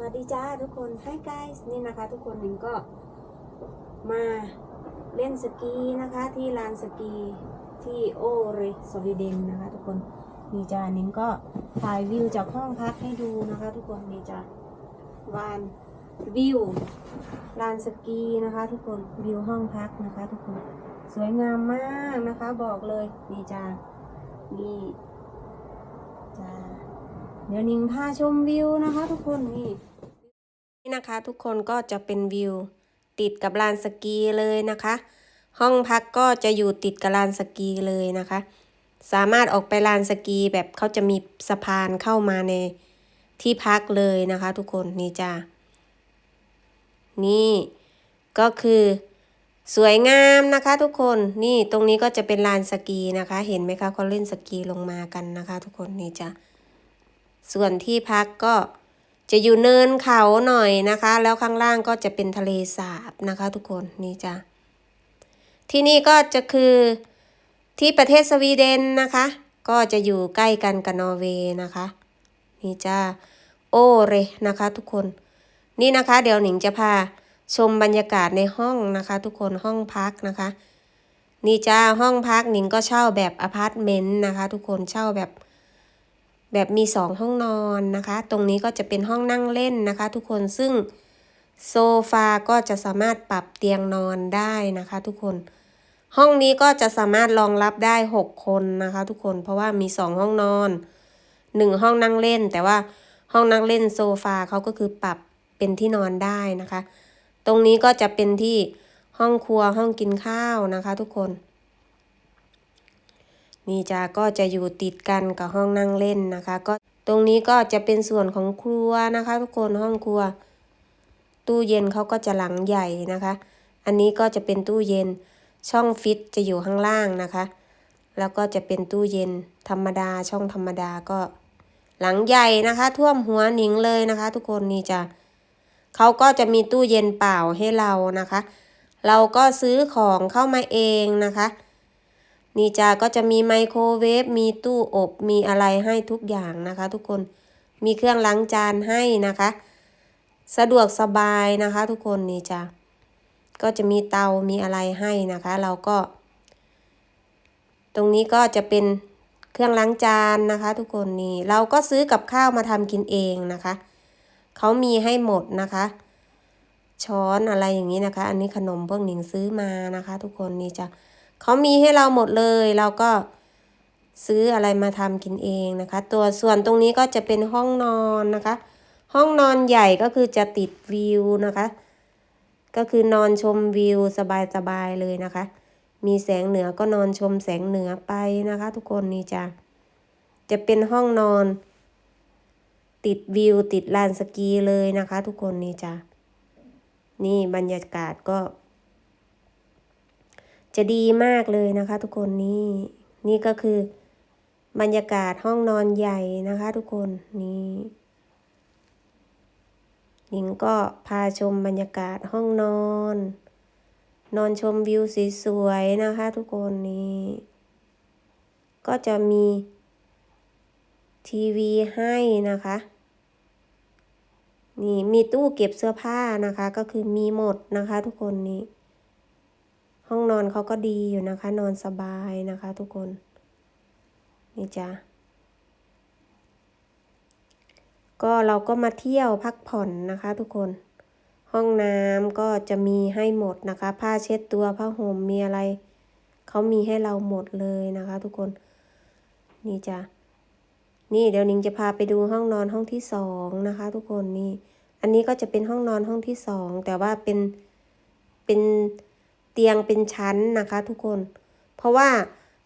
วัสดีจ้าทุกคน Hi guys นี่นะคะ ทุกคนหนิงก็มาเล่นสกีนะคะที่ลานสกีที่โอเรสวีเดนนะคะ ทุกคนนี่จ้าหนิงก็ถ่ายวิวจากห้องพักให้ดูนะคะ ทุกคนนี่จ้าวานวิวลานสกีนะคะ ทุกคนวิวห้องพักนะคะ ทุกคนสวยงามมากนะคะ บอกเลยนี่จ้านี่จ้า เดี๋ยวนิงพาชมวิวนะคะ ทุกคนนี่นี่นะคะ ทุกคนก็จะเป็นวิว ติดกับลานสกีเลยนะคะ ห้องพักก็จะอยู่ติดกับลานสกีเลยนะคะ สามารถออกไปลานสกีแบบเขาจะมีสะพานเข้ามาในที่พักเลยนะคะ ทุกคนนี่จ้านี่ก็คือสวยงามนะคะ ทุกคนนี่ตรงนี้ก็จะเป็นลานสกีนะคะ เห็นไหมคะเขาเล่นสกีลงมากันนะคะ ทุกคนนี่จ้า ส่วนที่พักก็จะอยู่เนินเขาหน่อยนะคะ แล้วข้างล่างก็จะเป็นทะเลสาบนะคะ ทุกคนนี่จ้ะที่นี่ก็จะคือที่ประเทศสวีเดนนะคะ ก็จะอยู่ใกล้กันกับนอร์เวย์นะคะนี่จ้าโอเรนะคะ ทุกคน นี่นะคะ เดี๋ยวหนิงจะพาชมบรรยากาศในห้องนะคะ ทุกคนห้องพักนะคะ นี่จ้าห้องพักหนิงก็เช่าแบบอพาร์ตเมนต์นะคะ ทุกคนเช่าแบบ แบบมีสองห้องนอนนะคะ ตรงนี้ก็จะเป็นห้องนั่งเล่นนะคะ ทุกคนซึ่งโซฟาก็จะสามารถปรับเตียงนอนได้นะคะ ทุกคน ห้องนี้ก็จะสามารถรองรับได้ 6 คนนะคะ ทุกคนเพราะว่ามี 2 ห้องนอน 1 ห้องนั่งเล่น แต่ว่าห้องนั่งเล่นโซฟาเขาก็คือปรับเป็นที่นอนได้นะคะ ตรงนี้ก็จะเป็นที่ห้องครัวห้องกินข้าวนะคะ ทุกคน นี่จ้าก็จะอยู่ติดกันกับห้องนั่งเล่นนะคะ ก็ตรงนี้ก็จะเป็นส่วนของครัวนะคะ ทุกคนห้องครัว ตู้เย็นเขาก็จะหลังใหญ่นะคะ อันนี้ก็จะเป็นตู้เย็นช่องฟิตจะอยู่ข้างล่างนะคะ แล้วก็จะเป็นตู้เย็นธรรมดาช่องธรรมดาก็หลังใหญ่นะคะ ท่วมหัวหนิงเลยนะคะ ทุกคนนี่จ้ะเขาก็จะมีตู้เย็นเปล่าให้เรานะคะ เราก็ซื้อของเข้ามาเองนะคะ นี่จ้าก็จะมีไมโครเวฟมีตู้อบมีอะไรให้ทุกอย่างนะคะ ทุกคนมีเครื่องล้างจานให้นะคะ สะดวกสบายนะคะ ทุกคนนี่จ้าก็จะมีเตามีอะไรให้นะคะ เราก็ ตรงนี้ก็จะเป็นเครื่องล้างจานนะคะ ทุกคนนี่เราก็ซื้อกับข้าวมาทำกินเองนะคะเขามีให้หมดนะคะ ช้อนอะไรอย่างนี้นะคะ อันนี้ขนมพวกหนิงซื้อมานะคะ ทุกคนนี่จ้ะ เขามีให้เราหมดเลย เราก็ซื้ออะไรมาทำกินเองนะคะ ตัวส่วนตรงนี้ก็จะเป็นห้องนอนนะคะ ห้องนอนใหญ่ก็คือจะติดวิวนะคะ ก็คือนอนชมวิวสบายๆเลยนะคะ มีแสงเหนือก็นอนชมแสงเหนือไปนะคะ ทุกคนนี่จ้ะจะเป็นห้องนอน ติดวิวติดลานสกีเลยนะคะ ทุกคนนี่จ้ะนี่บรรยากาศก็ จะดีมากเลยนะคะ ทุกคนนี่นี่ก็คือบรรยากาศห้องนอนใหญ่นะคะ ทุกคนนี่หญิงก็พาชมบรรยากาศห้องนอน นอนชมวิวสวยๆนะคะ ทุกคนนี่ก็จะมีทีวีให้นะคะนี่มีตู้เก็บเสื้อผ้านะคะ ก็คือมีหมดนะคะ ทุกคนนี่ ห้องนอนเขาก็ดีอยู่นะคะ นอนสบายนะคะทุกคน นี่จ้ะก็เราก็มาเที่ยวพักผ่อนนะคะทุกคน ห้องน้ำก็จะมีให้หมดนะคะ ผ้าเช็ดตัวผ้าห่มมีอะไร เขามีให้เราหมดเลยนะคะ ทุกคน นี่จ้ะนี่เดี๋ยวนิงจะพาไปดูห้องนอนห้องที่สองนะคะ ทุกคนนี่ อันนี้ก็จะเป็นห้องนอนห้องที่สองแต่ว่าเป็นเป็น เตียงเป็นชั้นนะคะทุกคน เพราะว่า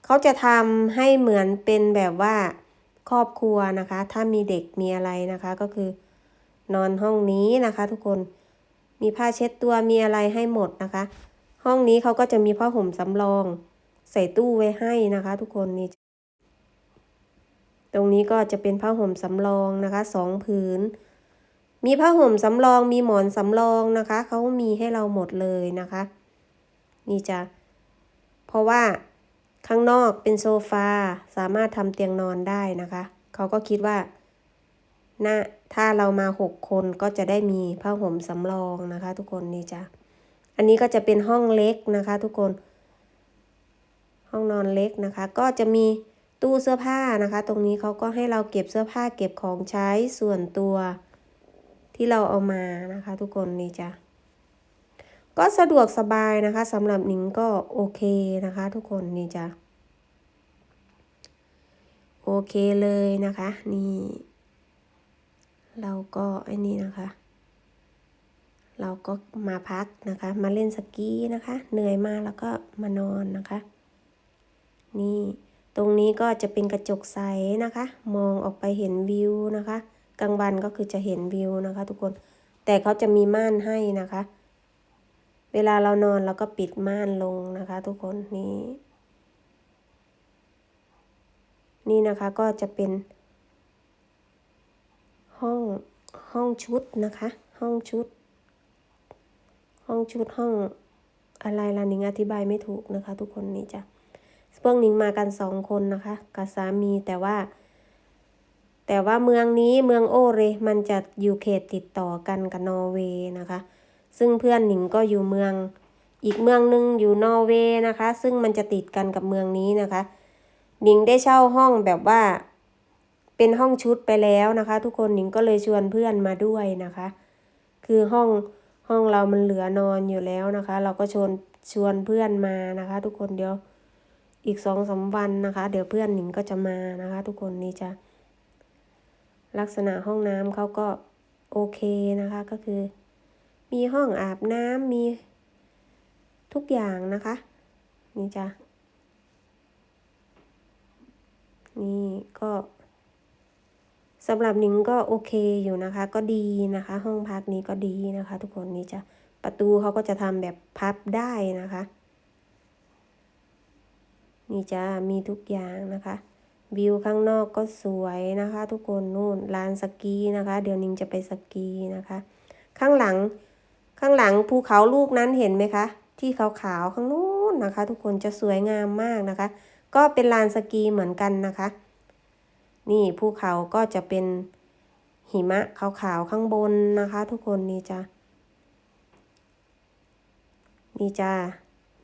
เขาจะทำให้เหมือนเป็นแบบว่าครอบครัวนะคะ ถ้ามีเด็กมีอะไรนะคะก็คือนอนห้องนี้นะคะ ทุกคนมีผ้าเช็ดตัวมีอะไรให้หมดนะคะ ห้องนี้เขาก็จะมีผ้าห่มสำรอง ใส่ตู้ไว้ให้นะคะ ทุกคนนี่ตรงนี้ก็จะเป็นผ้าห่มสำรองนะคะสองผืน มีผ้าห่มสำรองมีหมอนสำรองนะคะเขามีให้เราหมดเลยนะคะ นี่จะเพราะว่าข้างนอกเป็นโซฟาสามารถทำเตียงนอนได้นะคะ เขาก็คิดว่านะถ้าเรามาหกคนก็จะได้มีผ้าห่มสำรองนะคะ ทุกคนนี่จ้ะอันนี้ก็จะเป็นห้องเล็กนะคะ ทุกคน ห้องนอนเล็กนะคะ ก็จะมีตู้เสื้อผ้านะคะ ตรงนี้เขาก็ให้เราเก็บเสื้อผ้าเก็บของใช้ส่วนตัวที่เราเอามานะคะ ทุกคนนี่จ้ะ ก็สะดวกสบายนะคะสำหรับหนิงก็โอเคนะคะ ทุกคนนี่จ้ะโอเคเลยนะคะ นี่ เราก็ไอ้นี่นะคะ เราก็มาพักนะคะ มาเล่นสกีนะคะ เหนื่อยมาแล้วก็มานอนนะคะ นี่ ตรงนี้ก็จะเป็นกระจกใสนะคะ มองออกไปเห็นวิวนะคะ กลางวันก็คือจะเห็นวิวนะคะ ทุกคน แต่เขาจะมีม่านให้นะคะ เวลาเรานอนเราก็ปิดม่านลงนะคะ ทุกคนนี่นี่นะคะก็จะเป็น ห้องห้องชุดนะคะ ห้องชุด ห้องชุดห้องอะไรล่ะนิงอธิบายไม่ถูกนะคะ ทุกคนนี่จ้ะพวกนิงมากันสองคนนะคะ กับสามีแต่ว่า แต่ว่าเมืองนี้เมืองโอเรมันจะอยู่เขตติดต่อกันกับนอร์เวย์นะคะ ซึ่งเพื่อนหนิงก็อยู่เมือง อีกเมืองหนึ่งอยู่นอร์เวย์นะคะ ซึ่งมันจะติดกันกับเมืองนี้นะคะ หนิงได้เช่าห้องแบบว่า เป็นห้องชุดไปแล้วนะคะ ทุกคนหนิงก็เลยชวนเพื่อนมาด้วยนะคะ คือห้องห้องเรามันเหลือนอนอยู่แล้วนะคะ เราก็ชวนชวนเพื่อนมานะคะ ทุกคนเดี๋ยวอีกสองสาวันนะคะ เดี๋ยวเพื่อนหนิงก็จะมานะคะ ทุกคนนี่จะลักษณะห้องน้ำเขาก็โอเคนะคะก็คือ มีห้องอาบน้ำมีทุกอย่างนะคะ นี่จ้ะ นี่ก็สำหรับนิงก็โอเคอยู่นะคะ ก็ดีนะคะ ห้องพักนี้ก็ดีนะคะ ทุกคนนี่จะประตูเขาก็จะทำแบบพับได้นะคะนี่จะมีทุกอย่างนะคะ วิวข้างนอกก็สวยนะคะ ทุกคนนู่นลานสกีนะคะ เดี๋ยวนิงจะไปสกีนะคะ ข้างหลัง ข้างหลังภูเขาลูกนั้นเห็นไหมคะ ที่ขาวๆข้างนู้นนะคะ ทุกคนจะสวยงามมากนะคะ ก็เป็นลานสกีเหมือนกันนะคะ นี่ภูเขาก็จะเป็นหิมะขาวๆข้างบนนะคะ ทุกคนนี่จ้ะนี่จ้า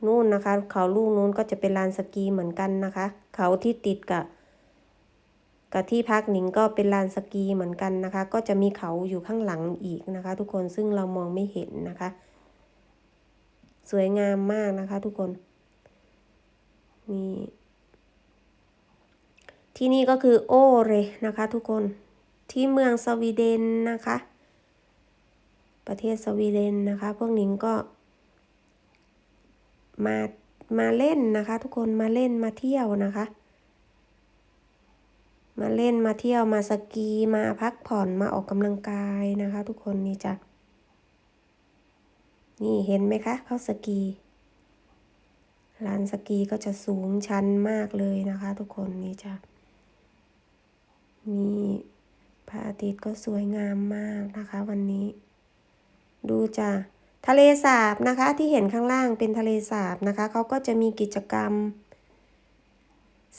นู่นนะคะ เขาลูกนู้นก็จะเป็นลานสกีเหมือนกันนะคะ เขาที่ติดกับ กับที่พักหนิงก็เป็นลานสกีเหมือนกันนะคะ ก็จะมีเขาอยู่ข้างหลังอีกนะคะ ทุกคนซึ่งเรามองไม่เห็นนะคะ สวยงามมากนะคะ ทุกคนนี่ที่นี่ก็คือโอเรนะคะ ทุกคนที่เมืองสวีเดนนะคะ ประเทศสวีเดนนะคะ พวกหนิงก็ มามาเล่นนะคะ ทุกคนมาเล่นมาเที่ยวนะคะ มาเล่นมาเที่ยวมาสกีมาพักผ่อนมาออกกำลังกายนะคะ ทุกคนนี่จ้ะนี่เห็นไหมคะเขาสกีลานสกีก็จะสูงชันมากเลยนะคะ ทุกคนนี่จ้ะนี่พระอาทิตย์ก็สวยงามมากนะคะ วันนี้ ดูจ้ะทะเลสาบนะคะ ที่เห็นข้างล่างเป็นทะเลสาบนะคะเขาก็จะมีกิจกรรม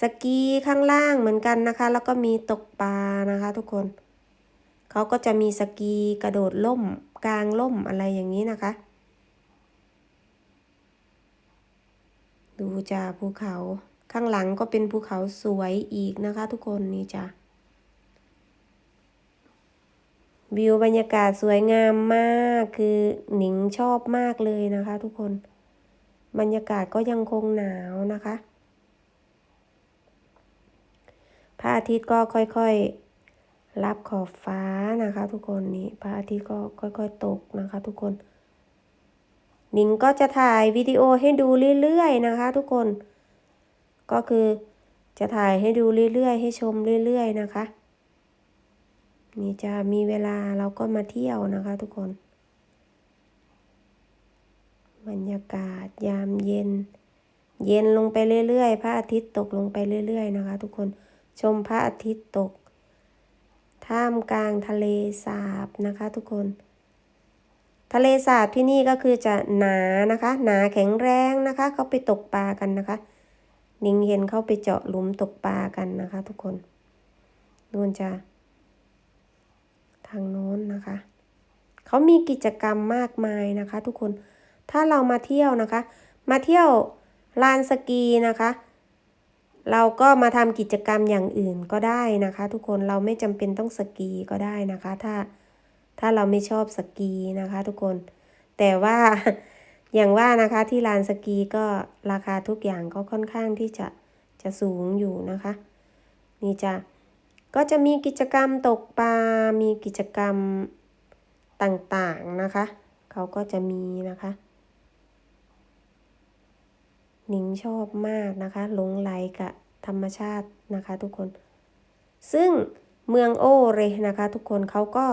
สกีข้างล่างเหมือนกันนะคะ แล้วก็มีตกปลานะคะ ทุกคน เขาก็จะมีสกีกระโดดล่ม กลางล่มอะไรอย่างนี้นะคะ ดูจ้าภูเขาข้างหลังก็เป็นภูเขาสวยอีกนะคะ ทุกคนนี่จ้าวิวบรรยากาศสวยงามมากคือหนิงชอบมากเลยนะคะ ทุกคน บรรยากาศก็ยังคงหนาวนะคะ พระอาทิตย์ก็ค่อยๆ รับขอบฟ้านะคะ ทุกคนนี่พระอาทิตย์ก็ค่อยๆ ตกนะคะ ทุกคนหนิงก็จะถ่ายวิดีโอให้ดูเรื่อยๆนะคะ ทุกคน ก็คือจะถ่ายให้ดูเรื่อยๆ ให้ชมเรื่อยๆนะคะนี่จะมีเวลาเราก็มาเที่ยวนะคะ ทุกคน บรรยากาศยามเย็น เย็นลงไปเรื่อยๆ พระอาทิตย์ตกลงไปเรื่อยๆ นะคะ ทุกคน ชมพระอาทิตย์ตก ท่ามกลางทะเลสาบนะคะทุกคน ทะเลสาบที่นี่ก็คือจะหนานะคะ หนาแข็งแรงนะคะ เขาไปตกปลากันนะคะ นิงเห็นเขาไปเจาะหลุมตกปลากันนะคะ ทุกคนนู่นจะทางโน้นนะคะ เขามีกิจกรรมมากมายนะคะ ทุกคน ถ้าเรามาเที่ยวนะคะ มาเที่ยวลานสกีนะคะ เราก็มาทำกิจกรรมอย่างอื่นก็ได้นะคะ ทุกคนเราไม่จำเป็นต้องสกีก็ได้นะคะ ถ้าถ้าเราไม่ชอบสกีนะคะ ทุกคน แต่ว่าอย่างว่านะคะที่ลานสกีก็ราคาทุกอย่างก็ค่อนข้างที่จะจะสูงอยู่นะคะ นี่จะก็จะมีกิจกรรมตกปลา มีกิจกรรมต่างๆนะคะ เขาก็จะมีนะคะ นิงชอบมากนะคะหลงไหลกับธรรมชาตินะคะทุกคน ซึ่งเมืองโอเรนะคะ ทุกคนเขาก็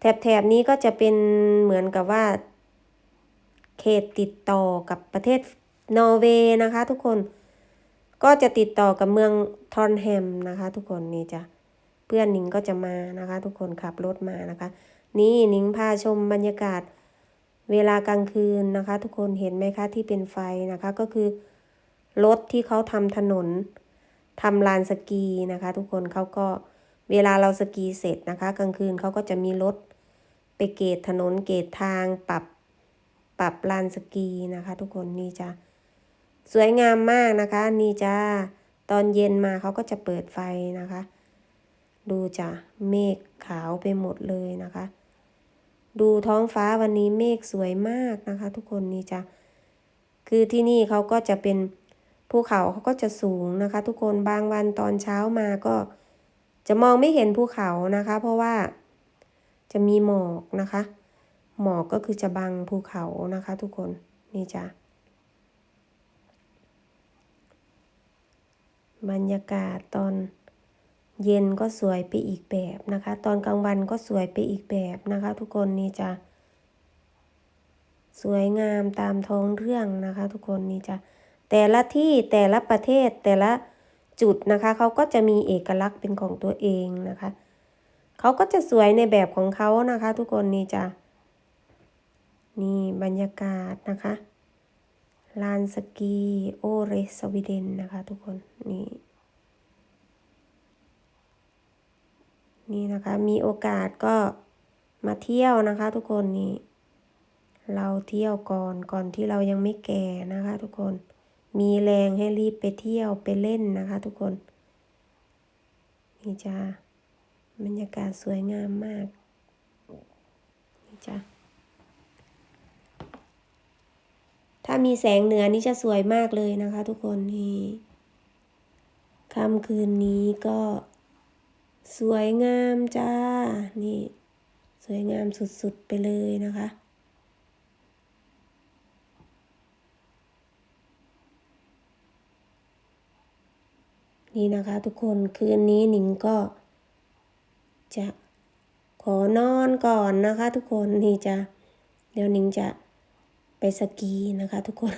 แถบๆนี้ก็จะเป็นเหมือนกับว่า เขตติดต่อกับประเทศนอร์เวย์นะคะ ทุกคนก็จะติดต่อกับเมืองทอนแฮมนะคะ ทุกคนนี่จะเพื่อนนิงก็จะมานะคะ ทุกคนขับรถมานะคะ นี่นิงพาชมบรรยากาศ เวลากลางคืนนะคะ ทุกคนเห็นไหมคะที่เป็นไฟนะคะก็คือรถที่เขาทำถนนทำลานสกีนะคะ ทุกคนเขาก็เวลาเราสกีเสร็จนะคะ กลางคืนเขาก็จะมีรถไปเกตถนนเกตทางปรับปรับลานสกีนะคะ ทุกคนนี่จะสวยงามมากนะคะ นี่จ้าตอนเย็นมาเขาก็จะเปิดไฟนะคะ ดูจ้ะเมฆขาวไปหมดเลยนะคะ ดูท้องฟ้าวันนี้เมฆสวยมากนะคะ ทุกคนนี่จ้ะคือที่นี่เขาก็จะเป็นภูเขาเขาก็จะสูงนะคะ ทุกคนบางวันตอนเช้ามาก็จะมองไม่เห็นภูเขานะคะ เพราะว่าจะมีหมอกนะคะ หมอกก็คือจะบังภูเขานะคะ ทุกคนนี่จ้ะบรรยากาศตอน เย็นก็สวยไปอีกแบบนะคะ ตอนกลางวันก็สวยไปอีกแบบนะคะ ทุกคนนี่จะสวยงามตามท้องเรื่องนะคะ ทุกคนนี่จะแต่ละที่แต่ละประเทศแต่ละจุดนะคะเขาก็จะมีเอกลักษณ์เป็นของตัวเองนะคะเขาก็จะสวยในแบบของเขานะคะ ทุกคนนี่จะนี่บรรยากาศนะคะลานสกีโอเรสวีเดนนะคะ ทุกคนนี่ นี่นะคะ มีโอกาสก็มาเที่ยวนะคะทุกคนนี่เราเที่ยวก่อนก่อนที่เรายังไม่แก่นะคะ ทุกคน มีแรงให้รีบไปเที่ยวไปเล่นนะคะ ทุกคน นี่จ้าบรรยากาศสวยงามมาก นี่จ้าถ้ามีแสงเหนือนี่จะสวยมากเลยนะคะ ทุกคนนี่ค่ำคืนนี้ก็ สวยงามจ้า นี่ สวยงามสุดๆไปเลยนะคะ นี่นะคะทุกคนคืนนี้หนิงก็ จะขอนอนก่อนนะคะทุกคนนี่จะเดี๋ยวหนิงจะไปสกีนะคะทุกคน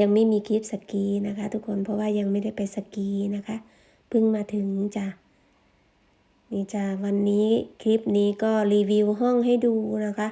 ยังไม่มีคลิปสกีนะคะ ทุกคนเพราะว่ายังไม่ได้ไปสกีนะคะเพิ่งมาถึงจ้ะ นี่จ้าวันนี้คลิปนี้ก็รีวิวห้องให้ดูนะคะ